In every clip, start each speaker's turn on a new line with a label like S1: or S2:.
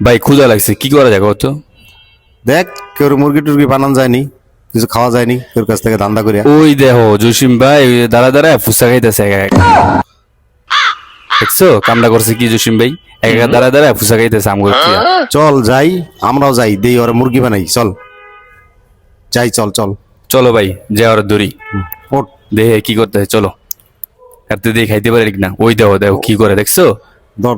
S1: ভাই ক্ষুধা লাগছে। কি করা যায় তো
S2: দেখ কেউ মুরগি টুরগি বানান যায়নি কিছু খাওয়া যায়নি তোর কাছ থেকে ধান্দা করিয়া।
S1: ওই দেখো জসিম ভাই দাঁড়া দাঁড়া ফুসা খাইতেছে একা একা। দেখছ কামটা করছে কি জসিম ভাই? একা একা দাঁড়া দাঁড়া ফুসা খাইতেছে আমগো।
S2: চল যাই আমরাও যাই দেই ওরা মুরগি বানাই চল। যাই চল চল।
S1: চলো ভাই যে ওর দড়ি
S2: ওঠ।
S1: দেখে কি করতে হয় চলো। তুই দিয়ে খাইতে পারি না। ওই দেখো দেখো কি করে দেখছ?
S2: ধর।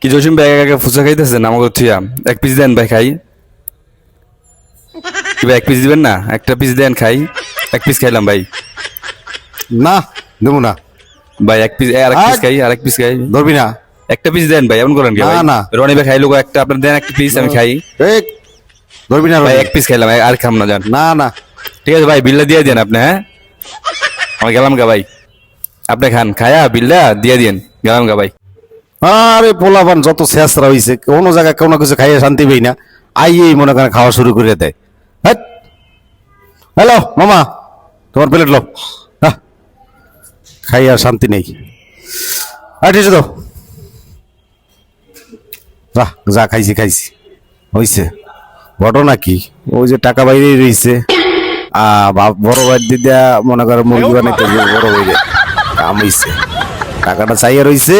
S1: কি জসিম ভাই একা একা ফুসা খাইতেছে না আমাকে থুয়া এক পিস দেন ভাই খাই। কি ভাই এক পিস দিবেন না? একটা পিস দেন খাই। এক পিস খাইলাম ভাই।
S2: না দেবো না।
S1: ভাই এক পিস আর এক পিস খাই আর এক পিস খাই।
S2: ধরবি না।
S1: একটা পিস দেন ভাই এমন করেন কি
S2: না, না।
S1: রনি ভাই খাইলো একটা আপনার দেন একটা পিস আমি খাই।
S2: এই ধরবি না
S1: ভাই এক পিস খাইলাম আর খাম না জান
S2: না না।
S1: ঠিক আছে ভাই বিলটা দিয়ে দেন আপনি হ্যাঁ? আমি গেলাম গা ভাই। আপনি খান খায়া বিলটা দিয়ে দিন গেলাম গা ভাই।
S2: আরে পোলাপান, যত শেষরা হইছে, কোনো জায়গায় কোনো কিছু খাইয়ে শান্তি পাই না। আইয়েই মনে করেন খাওয়া শুরু করে দেয়। হ্যালো, মামা, তোমার প্লেট লো। হ্যাঁ আর শান্তি নেই। আর ঠিক তো যা যা খাইছি খাইছি। হইছে। ঘটনা কি ওই যে টাকা বাইরেই বাপ, বড় ভাই দিদা মনে করে মুরগি বানাইতে বড় ভাই কাম হইছে। টাকাটা চাইয়া রইছে।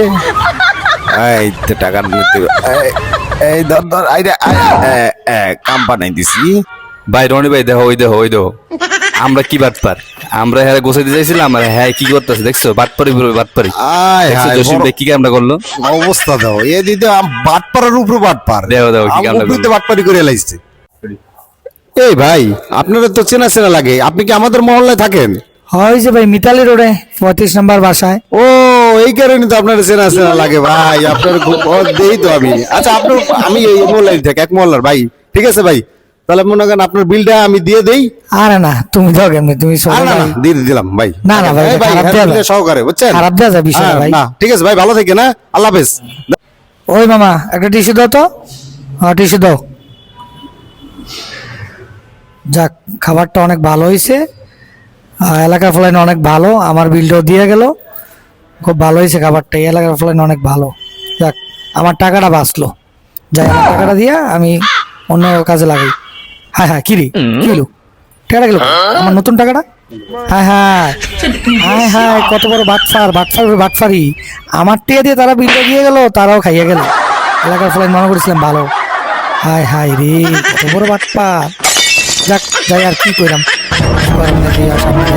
S2: এই তো টাকা নিতে এই- ধর ধর আইরে কাম বানাই দিছি।
S1: ভাই রনি ভাই দেখো ওই দেখো ওই দেখো। আমরা কি বাট পার? আমরা হ্যাঁ গোছাইতে চাইছিলাম আর হ্যাঁ কি করতেছে দেখছ? বাটপারি পুরো বাটপারি জসিম ভাই কি কামটা করল?
S2: অবস্থা দাও এ দিদি বাটপাড়ার উপরে বাটপার
S1: দেও, দেও, কি কামটা করল?
S2: বাটপারি করে লাইছে। এই ভাই আপনারা তো চেনা চেনা লাগে আপনি কি আমাদের মহল্লায় থাকেন?
S3: হয় যে ভাই মিতালি রোডে পঁয়ত্রিশ নম্বর বাসায়।
S2: ও এই কারণে তো আপনার চেনা চেনা লাগে ভাই আপনার খুব দেই তো আমি। আচ্ছা আপনার আমি এই থাকি এক মহল্লার ভাই। ঠিক আছে ভাই তাহলে মনে করেন আপনার বিলটা আমি দিয়ে দেই।
S3: আরে না তুমি দাও কেমনি তুমি
S2: না দিয়ে দিলাম ভাই।
S3: না, না ভাই,
S2: হ্যাঁ। সহকারে বুঝছেন?
S3: খারাপ দেয়া যায় বিষয়টা,
S2: হ্যাঁ,
S3: ভাই।
S2: না ঠিক আছে ভাই ভালো থেকে না আল্লাহ হাফেজ।
S3: ওই মামা একটা টিস্যু দাও তো। হ্যাঁ টিস্যু দাও। যাক খাবারটা অনেক ভালো হয়েছে এলাকার ফলাইন অনেক ভালো আমার বিলটাও দিয়ে গেল। খুব ভালো হয়েছে খাবারটা এই এলাকার ফলাইন অনেক ভালো। যাক আমার টাকাটা বাঁচলো। যাই আমার টাকাটা দিয়ে আমি অন্য কাজে লাগাই। হ্যাঁ হ্যাঁ কিরি? কিলো টাকাটা গেল? আমার নতুন টাকাটা? হ্যাঁ হ্যাঁ। হ্যাঁ হ্যাঁ কত বড় বাটফার বাটফার বাটফারি আমার টিয়া দিয়ে তারা বিলটা দিয়ে গেল তারাও খাইয়ে গেল। এলাকার ফলাইন মনে করেছিলাম ভালো। হাই হাই রে কত বড় বাটপার। যাক যাই আর কি Parang nakiya sa mga.